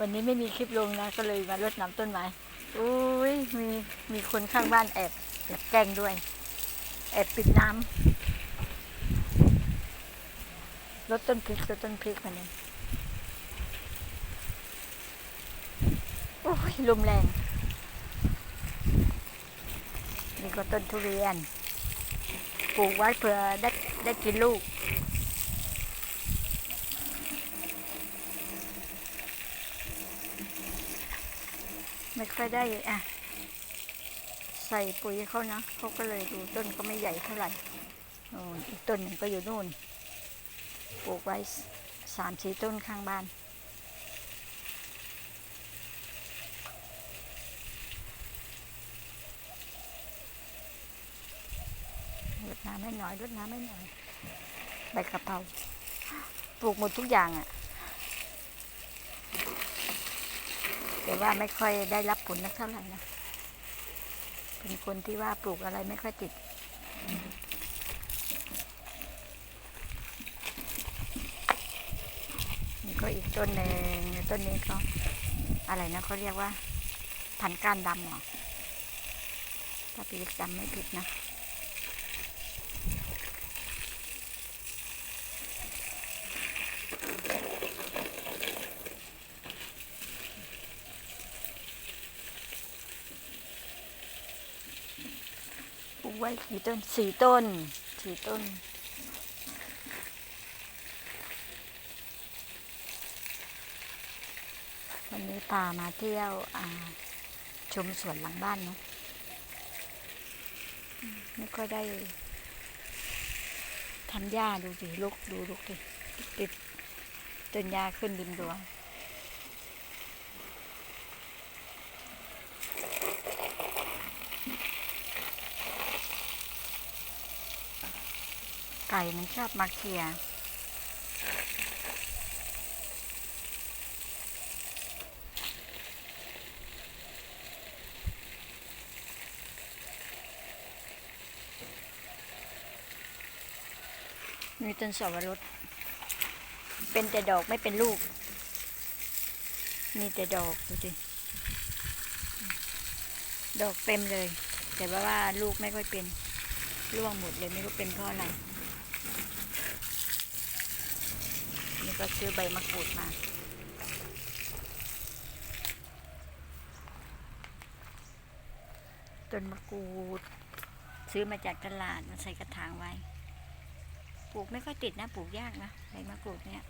วันนี้ไม่มีคลิปลงนะ ก็เลยมารดน้ำต้นไม้อุ้ยมีมีคนข้างบ้านแอบแอบแกล้งด้วย แอบปิดน้ำรดต้นพริกรดต้นพริกวันนี้โอ้ยลมแรงนี่ก็ต้นทุเรียนปลูกไว้เพื่อได้ได้กินลูก ไม่ค่อยได้อะใส่ปุ๋ยเขานะเขาก็เลยดูต้นก็ไม่ใหญ่เท่าไหร่อีกต้นหนึ่งก็อยู่นู่นปลูกไว้สามสี่ต้นข้างบ้านรดน้ำไม่หน่อยรดน้ำไม่หน่อยใบกะเพราปลูกหมดทุกอย่างอะ่ะ แต่ว่าไม่ค่อยได้รับผลนักเท่าไหร่นะ เป็นคนที่ว่าปลูกอะไรไม่ค่อยติด นี่ก็อีกต้นหนึ่งต้นนี้ก็อะไรนะเขาเรียกว่า พันก้านดำหรอถ้าพี่จำไม่ผิดนะ ไว้กี่ต้นสี่ต้นสี่ต้น วันนี้พามาเที่ยวชมสวนหลังบ้านเนาะไม่ค่อยได้ทำหญ้าดูสิลุกดูลุกดิติดต้นหญ้าขึ้นริมรั้วไก่มันชอบมาเคลียมีต้นสวรสเป็นแต่ดอกไม่เป็นลูก มีแต่ดอกดูสิดอกเต็มเลย แต่ว่าว่าลูกไม่ค่อยเป็นร่วงหมดเลยไม่รู้เป็นเพราะอะไร นี่ก็ซื้อใบมะกรูดมาต้นมะกรูด ซื้อมาจากตลาดมาใส่กระถางไว้ ปลูกไม่ค่อยติดนะ ปลูกยากนะใบมะกรูดเนี่ย